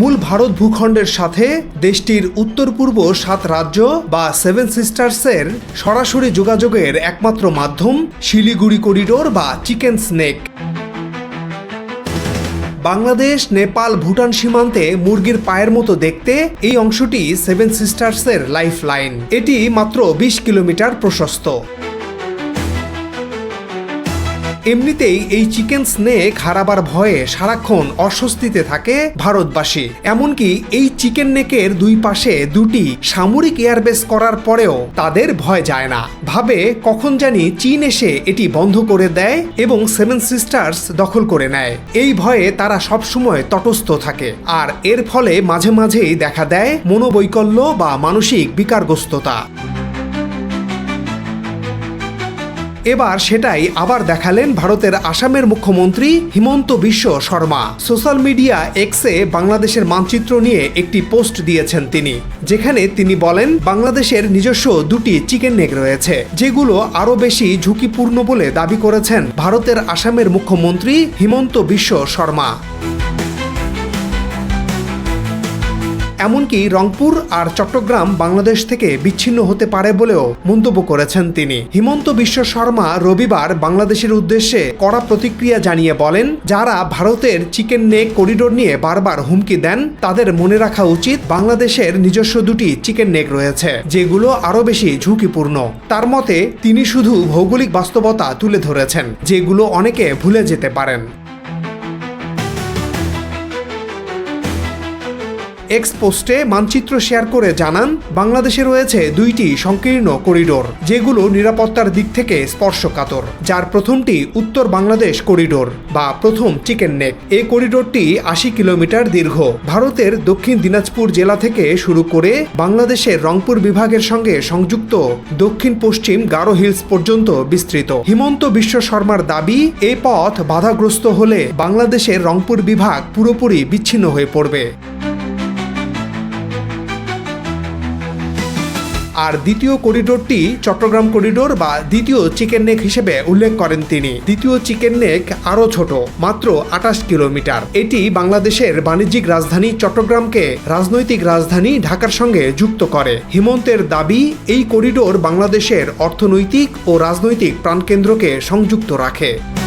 মূল ভারত ভূখণ্ডের সাথে দেশটির উত্তর পূর্ব সাত রাজ্য বা সেভেন সিস্টার্সের সরাসরি যোগাযোগের একমাত্র মাধ্যম শিলিগুড়ি করিডোর বা চিকেন স্নেক। বাংলাদেশ, নেপাল, ভুটান সীমান্তে মুরগির পায়ের মতো দেখতে এই অংশটি সেভেন সিস্টার্সের লাইফ লাইন এটি মাত্র বিশ কিলোমিটার প্রশস্ত। এমনিতেই এই চিকেন স্নেক হারাবার ভয়ে সারাক্ষণ অস্বস্তিতে থাকে ভারতবাসী। এমনকি এই চিকেন নেকের দুই পাশে দুটি সামরিক এয়ারবেস করার পরেও তাদের ভয় যায় না। ভাবে কখন জানি চীন এসে এটি বন্ধ করে দেয় এবং সেভেন সিস্টার্স দখল করে নেয়। এই ভয়ে তারা সবসময় তটস্থ থাকে। আর এর ফলে মাঝে মাঝেই দেখা দেয় মনোবৈকল্য বা মানসিক বিকারগ্রস্ততা। এবার সেটাই আবার দেখালেন ভারতের আসামের মুখ্যমন্ত্রী হিমন্ত বিশ্ব শর্মা। সোশ্যাল মিডিয়া এক্সে বাংলাদেশের মানচিত্র নিয়ে একটি পোস্ট দিয়েছেন তিনি, যেখানে তিনি বলেন, বাংলাদেশের নিজস্ব দুটি চিকেন নেক রয়েছে, যেগুলো আরও বেশি ঝুঁকিপূর্ণ বলে দাবি করেছেন ভারতের আসামের মুখ্যমন্ত্রী হিমন্ত বিশ্ব শর্মা। এমনকি রংপুর আর চট্টগ্রাম বাংলাদেশ থেকে বিচ্ছিন্ন হতে পারে বলেও মন্তব্য করেছেন তিনি। হিমন্ত বিশ্ব শর্মা রবিবার বাংলাদেশের উদ্দেশ্যে কড়া প্রতিক্রিয়া জানিয়ে বলেন, যারা ভারতের চিকেন নেক করিডোর নিয়ে বারবার হুমকি দেন, তাদের মনে রাখা উচিত বাংলাদেশের নিজস্ব দুটি চিকেন নেক রয়েছে, যেগুলো আরও বেশি ঝুঁকিপূর্ণ। তার মতে, তিনি শুধু ভৌগোলিক বাস্তবতা তুলে ধরেছেন, যেগুলো অনেকে ভুলে যেতে পারেন। এক্স পোস্টে মানচিত্র শেয়ার করে জানান, বাংলাদেশে রয়েছে দুইটি সংকীর্ণ করিডোর, যেগুলো নিরাপত্তার দিক থেকে স্পর্শকাতর। যার প্রথমটি উত্তর বাংলাদেশ করিডোর বা প্রথম চিকেন নেক এই করিডোরটি আশি কিলোমিটার দীর্ঘ। ভারতের দক্ষিণ দিনাজপুর জেলা থেকে শুরু করে বাংলাদেশের রংপুর বিভাগের সঙ্গে সংযুক্ত দক্ষিণ পশ্চিম গারো হিলস পর্যন্ত বিস্তৃত। হিমন্ত বিশ্ব শর্মার দাবি এই পথ বাধাগ্রস্ত হলে বাংলাদেশের রংপুর বিভাগ পুরোপুরি বিচ্ছিন্ন হয়ে পড়বে। আর দ্বিতীয় করিডোরটি চট্টগ্রাম করিডোর বা দ্বিতীয় চিকেন নেক হিসেবে উল্লেখ করেন তিনি। দ্বিতীয় চিকেন নেক আরও ছোট, মাত্র আঠাশ কিলোমিটার। এটি বাংলাদেশের বাণিজ্যিক রাজধানী চট্টগ্রামকে রাজনৈতিক রাজধানী ঢাকার সঙ্গে যুক্ত করে। হিমন্তের দাবি, এই করিডোর বাংলাদেশের অর্থনৈতিক ও রাজনৈতিক প্রাণকেন্দ্রকে সংযুক্ত রাখে।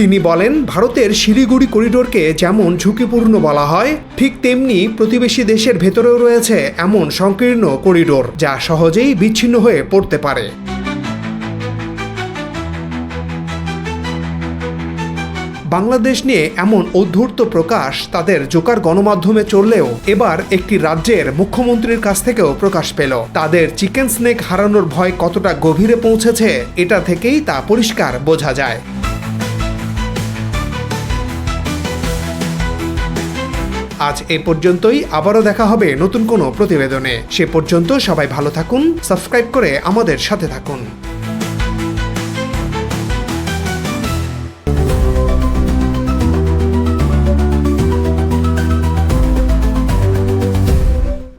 তিনি বলেন, ভারতের শিলিগুড়ি করিডোরকে যেমন ঝুঁকিপূর্ণ বলা হয়, ঠিক তেমনি প্রতিবেশী দেশের ভেতরেও রয়েছে এমন সংকীর্ণ করিডোর, যা সহজেই বিচ্ছিন্ন হয়ে পড়তে পারে। বাংলাদেশ নিয়ে এমন অধ্যূর্ত প্রকাশ তাদের জোকার গণমাধ্যমে চললেও এবার একটি রাজ্যের মুখ্যমন্ত্রীর কাছ থেকেও প্রকাশ পেল। তাদের চিকেন স্নেক হারানোর ভয় কতটা গভীরে পৌঁছেছে, এটা থেকেই তা পরিষ্কার বোঝা যায়। আজ এ পর্যন্তই। আবারও দেখা হবে নতুন কোনো প্রতিবেদনে। সে পর্যন্ত সবাই ভালো থাকুন, সাবস্ক্রাইব করে আমাদের সাথে থাকুন।